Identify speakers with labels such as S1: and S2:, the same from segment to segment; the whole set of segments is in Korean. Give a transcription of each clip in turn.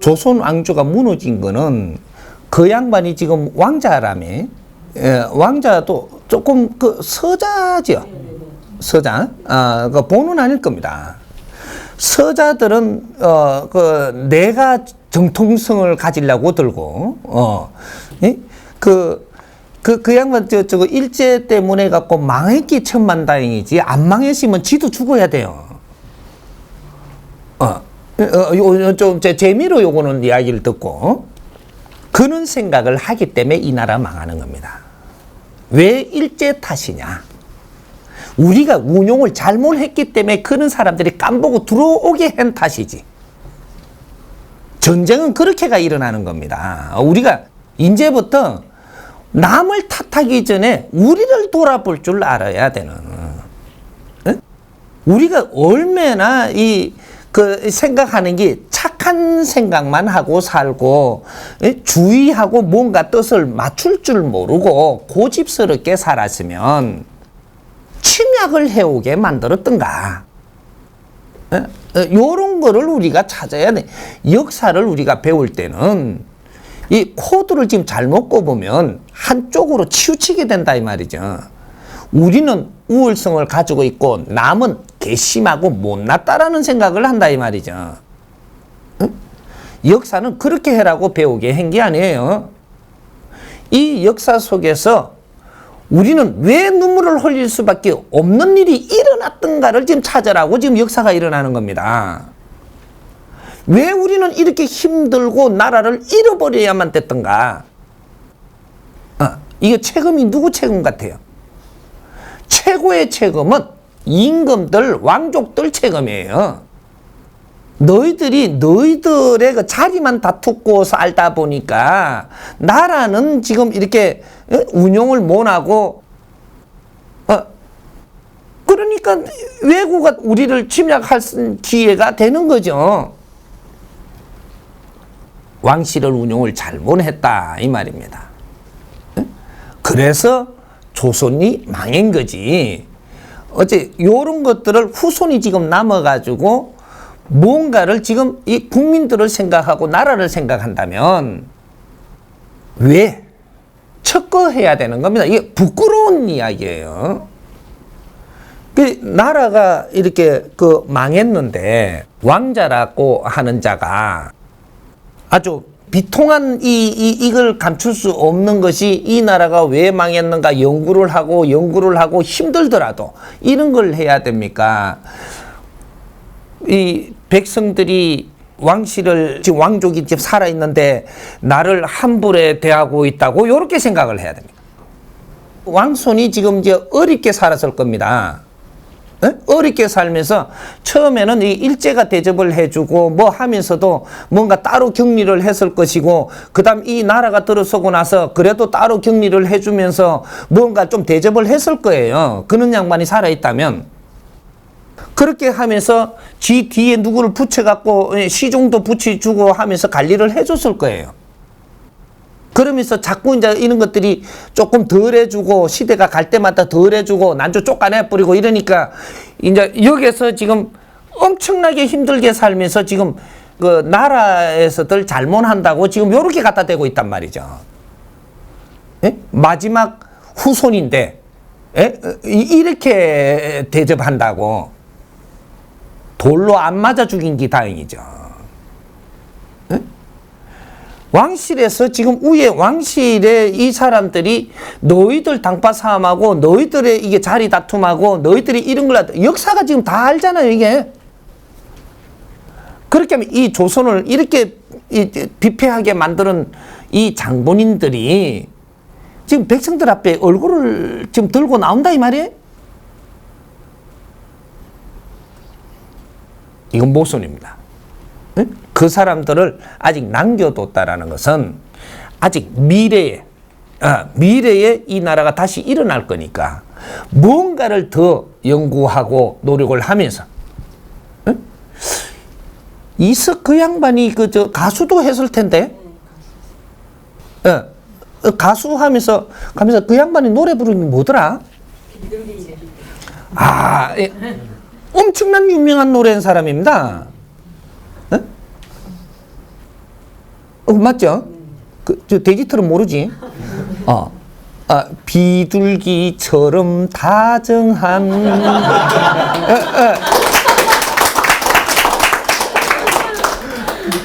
S1: 조선 왕조가 무너진 거는 그 양반이 지금 왕자라며 예, 왕자도 조금 그 서자죠 서자 아, 그 본은 아닐 겁니다 서자들은 어, 그 내가 정통성을 가지려고 들고 어, 예? 그, 그, 그 양반 저, 저거 일제 때문에 갖고 망했기 천만 다행이지 안 망했으면 지도 죽어야 돼요. 어, 좀 제- 재미로 요거는 이야기를 듣고 그런 생각을 하기 때문에 이 나라 망하는 겁니다. 왜 일제 탓이냐? 우리가 운용을 잘못했기 때문에 그런 사람들이 깜보고 들어오게 한 탓이지. 전쟁은 그렇게가 일어나는 겁니다. 우리가 이제부터 남을 탓하기 전에 우리를 돌아볼 줄 알아야 되는. 응? 우리가 얼마나 이 그 생각하는 게 착한 생각만 하고 살고 예? 주의하고 뭔가 뜻을 맞출 줄 모르고 고집스럽게 살았으면 침략을 해오게 만들었던가. 요런 거를 우리가 찾아야 돼. 역사를 우리가 배울 때는 이 코드를 지금 잘못 꼽으면 한쪽으로 치우치게 된다 이 말이죠. 우리는 우월성을 가지고 있고 남은 괘씸하고 못났다라는 생각을 한다 이 말이죠. 응? 역사는 그렇게 해라고 배우게 한 게 아니에요. 이 역사 속에서 우리는 왜 눈물을 흘릴 수밖에 없는 일이 일어났던가를 지금 찾으라고 지금 역사가 일어나는 겁니다. 왜 우리는 이렇게 힘들고 나라를 잃어버려야만 됐던가? 아, 이게 책임이 누구 책임 같아요? 최고의 책임은 임금들, 왕족들 책임이에요. 너희들이 너희들의 그 자리만 다투고 살다 보니까 나라는 지금 이렇게 어? 운용을 못하고 어 그러니까 외국가 우리를 침략할 수- 기회가 되는 거죠. 왕실을 운용을 잘못했다 이 말입니다. 어? 그래서 조선이 망한 거지. 어째 요런 것들을 후손이 지금 남아가지고 뭔가를 지금 이 국민들을 생각하고 나라를 생각한다면 왜 척거해야 되는 겁니다. 이게 부끄러운 이야기예요. 그 나라가 이렇게 그 망했는데 왕자라고 하는 자가 아주 비통한 이, 이 이걸 감출 수 없는 것이 이 나라가 왜 망했는가 연구를 하고 연구를 하고 힘들더라도 이런 걸 해야 됩니까? 이 백성들이 왕실을 지금 왕족이 지금 살아 있는데 나를 함부로 대하고 있다고 이렇게 생각을 해야 됩니다. 왕손이 지금 이제 어렵게 살았을 겁니다. 예? 어렵게 살면서 처음에는 이 일제가 대접을 해주고 뭐 하면서도 뭔가 따로 격리를 했을 것이고 그다음 이 나라가 들어서고 나서 그래도 따로 격리를 해주면서 뭔가 좀 대접을 했을 거예요. 그런 양반이 살아 있다면 그렇게 하면서 지 뒤에 누구를 붙여갖고 예, 시종도 붙여주고 하면서 관리를 해줬을 거예요. 그러면서 자꾸 이제 이런 것들이 조금 덜 해주고 시대가 갈 때마다 덜 해주고 난조 쫓아내 뿌리고 이러니까 이제 여기서 지금 엄청나게 힘들게 살면서 지금 그 나라에서들 잘못한다고 지금 요렇게 갖다 대고 있단 말이죠. 예? 마지막 후손인데 예? 이- 이렇게 대접한다고 돌로 안 맞아 죽인 게 다행이죠. 왕실에서 지금 위에 왕실에 이 사람들이 너희들 당파 싸움하고 너희들의 이게 자리 다툼하고 너희들이 이런 걸 역사가 지금 다 알잖아요 이게. 그렇게 하면 이 조선을 이렇게 이 비폐하게 만드는 이 장본인들이 지금 백성들 앞에 얼굴을 지금 들고 나온다 이 말이에요. 이건 모순입니다. 응? 그 사람들을 아직 남겨뒀다라는 것은 아직 미래에 아, 미래에 이 나라가 다시 일어날 거니까 뭔가를 더 연구하고 노력을 하면서 응? 이석 그 양반이 그 저 가수도 했을 텐데 예, 어, 가수 하면서 가면서 그 양반이 노래 부르는 게 뭐더라? 아, 예. 엄청난 유명한 노래인 사람입니다. 어, 맞죠? 그, 저 돼지털은 모르지? 어. 아, 비둘기처럼 다정한. 에, 에.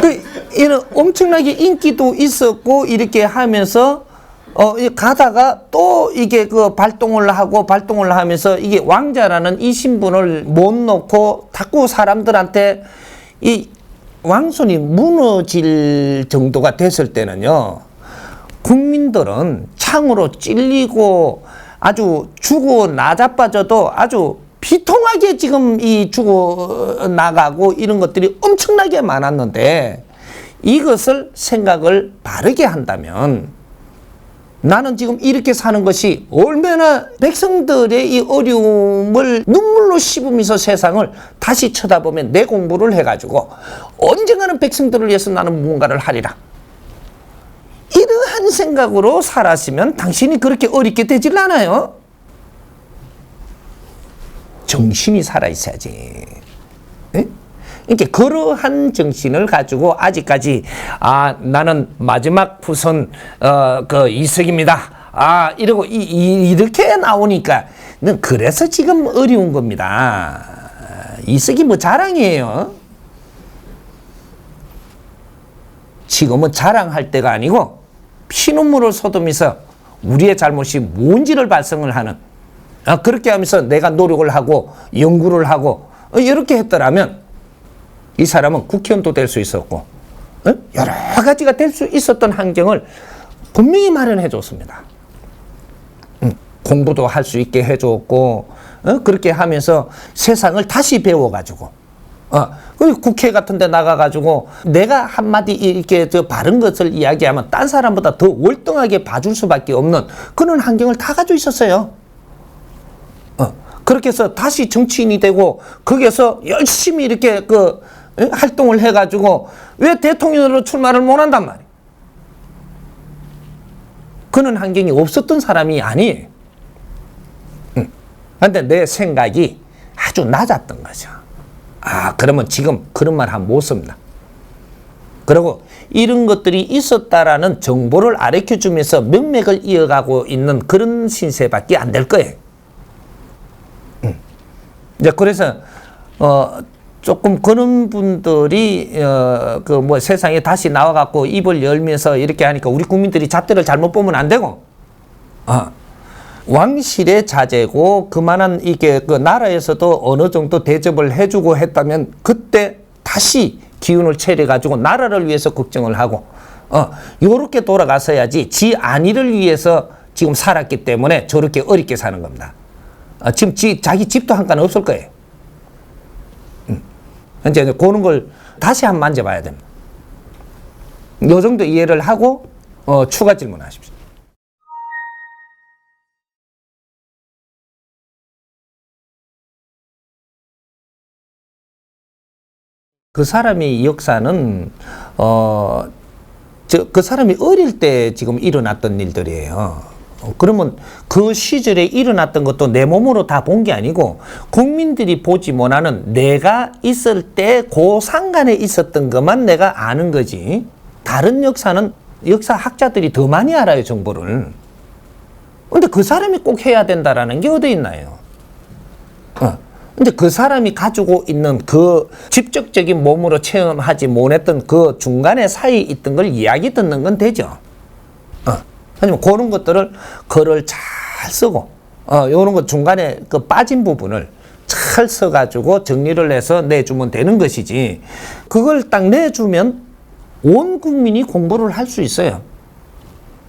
S1: 그, 이런 엄청나게 인기도 있었고, 이렇게 하면서, 어, 이 가다가 또 이게 그 발동을 하고 발동을 하면서 이게 왕자라는 이 신분을 못 놓고 자꾸 사람들한테 이 왕손이 무너질 정도가 됐을 때는요, 국민들은 창으로 찔리고 아주 죽어 나자빠져도 아주 비통하게 지금 이 죽어 나가고 이런 것들이 엄청나게 많았는데 이것을 생각을 바르게 한다면 나는 지금 이렇게 사는 것이 얼마나 백성들의 이 어려움을 눈물로 씹으면서 세상을 다시 쳐다보면 내 공부를 해가지고 언젠가는 백성들을 위해서 나는 무언가를 하리라. 이러한 생각으로 살았으면 당신이 그렇게 어렵게 되질 않아요. 정신이 살아있어야지. 예? 이렇게 그러한 정신을 가지고 아직까지 아 나는 마지막 후손 어 그 이석입니다. 아 이러고 이, 이, 이렇게 나오니까 는 그래서 지금 어려운 겁니다. 이석이 뭐 자랑이에요. 지금은 자랑할 때가 아니고 피눈물을 쏟으면서 우리의 잘못이 뭔지를 발성을 하는 아, 그렇게 하면서 내가 노력을 하고 연구를 하고 어, 이렇게 했더라면 이 사람은 국회의원도 될 수 있었고 어? 여러 가지가 될 수 있었던 환경을 분명히 마련해 줬습니다. 음, 공부도 할 수 있게 해 줬고 어? 그렇게 하면서 세상을 다시 배워 가지고 어, 그 국회 같은 데 나가 가지고 내가 한마디 이렇게 저 바른 것을 이야기하면 딴 사람보다 더 월등하게 봐줄 수밖에 없는 그런 환경을 다 가지고 있었어요. 어, 그렇게 해서 다시 정치인이 되고 거기에서 열심히 이렇게 그 에? 활동을 해가지고 왜 대통령으로 출마를 못 한단 말이에요. 그런 환경이 없었던 사람이 아니에요. 응. 근데 내 생각이 아주 낮았던 거죠. 아, 그러면 지금 그런 말 하면 못 씁니다. 그리고 이런 것들이 있었다라는 정보를 아래켜 주면서 명맥을 이어가고 있는 그런 신세밖에 안 될 거예요. 음. 이제 그래서 어 조금 그런 분들이 어 그 뭐 세상에 다시 나와 갖고 입을 열면서 이렇게 하니까 우리 국민들이 잣대를 잘못 보면 안 되고 아 왕실의 자제고 그만한 이게 그 나라에서도 어느 정도 대접을 해주고 했다면 그때 다시 기운을 차려 가지고 나라를 위해서 걱정을 하고 어 요렇게 돌아갔어야지 지 안위를 위해서 지금 살았기 때문에 저렇게 어렵게 사는 겁니다. 어, 지금 지, 자기 집도 한 칸 없을 거예요. 음. 이제 그런 걸 다시 한번 만져봐야 됩니다. 요 정도 이해를 하고 어, 추가 질문하십시오. 그 사람의 역사는 어, 저, 그 사람이 어릴 때 지금 일어났던 일들이에요. 어, 그러면 그 시절에 일어났던 것도 내 몸으로 다 본 게 아니고 국민들이 보지 못하는 내가 있을 때 그 상간에 있었던 것만 내가 아는 거지. 다른 역사는 역사 학자들이 더 많이 알아요, 정보를. 근데 그 사람이 꼭 해야 된다라는 게 어디 있나요? 어. 근데 그 사람이 가지고 있는 그 직접적인 몸으로 체험하지 못했던 그 중간에 사이에 있던 걸 이야기 듣는 건 되죠. 어. 하지만 그런 것들을 글을 잘 쓰고, 어, 요런 것 중간에 그 빠진 부분을 잘 써가지고 정리를 해서 내주면 되는 것이지, 그걸 딱 내주면 온 국민이 공부를 할 수 있어요.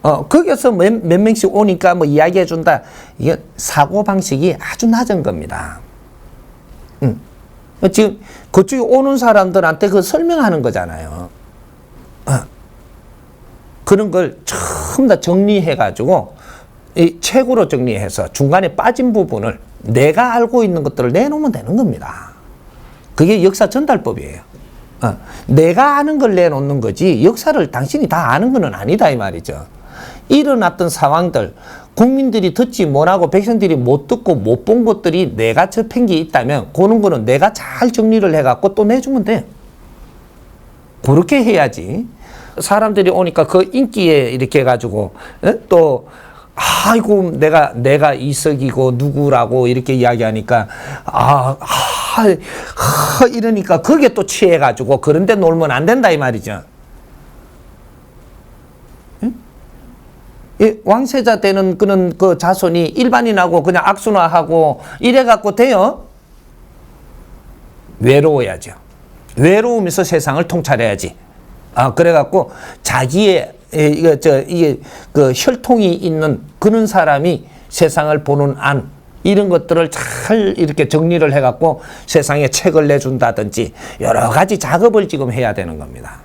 S1: 어, 거기서 몇, 몇 명씩 오니까 뭐 이야기해 준다. 이게 사고방식이 아주 낮은 겁니다. 음. 지금 그쪽에 오는 사람들한테 그 설명하는 거잖아요. 어. 그런 걸 전부 다 정리해가지고 이 책으로 정리해서 중간에 빠진 부분을 내가 알고 있는 것들을 내놓으면 되는 겁니다. 그게 역사 전달법이에요. 어. 내가 아는 걸 내놓는 거지 역사를 당신이 다 아는 건 아니다 이 말이죠. 일어났던 상황들 국민들이 듣지 못하고 백성들이 못 듣고 못 본 것들이 내가 접한 게 있다면 그런 거는 내가 잘 정리를 해갖고 또 내주면 돼. 그렇게 해야지. 사람들이 오니까 그 인기에 이렇게 해가지고 에? 또 아이고 내가 내가 이석이고 누구라고 이렇게 이야기하니까 아, 아, 아 이러니까 그게 또 취해가지고 그런데 놀면 안 된다 이 말이죠. 이 왕세자 때는 그런 그 자손이 일반인하고 그냥 악순화하고 이래 갖고 돼요. 외로워야죠. 외로우면서 세상을 통찰해야지. 아 그래 갖고 자기의 에, 이거 저 이게 그 혈통이 있는 그런 사람이 세상을 보는 안 이런 것들을 잘 이렇게 정리를 해 갖고 세상에 책을 내준다든지 여러 가지 작업을 지금 해야 되는 겁니다.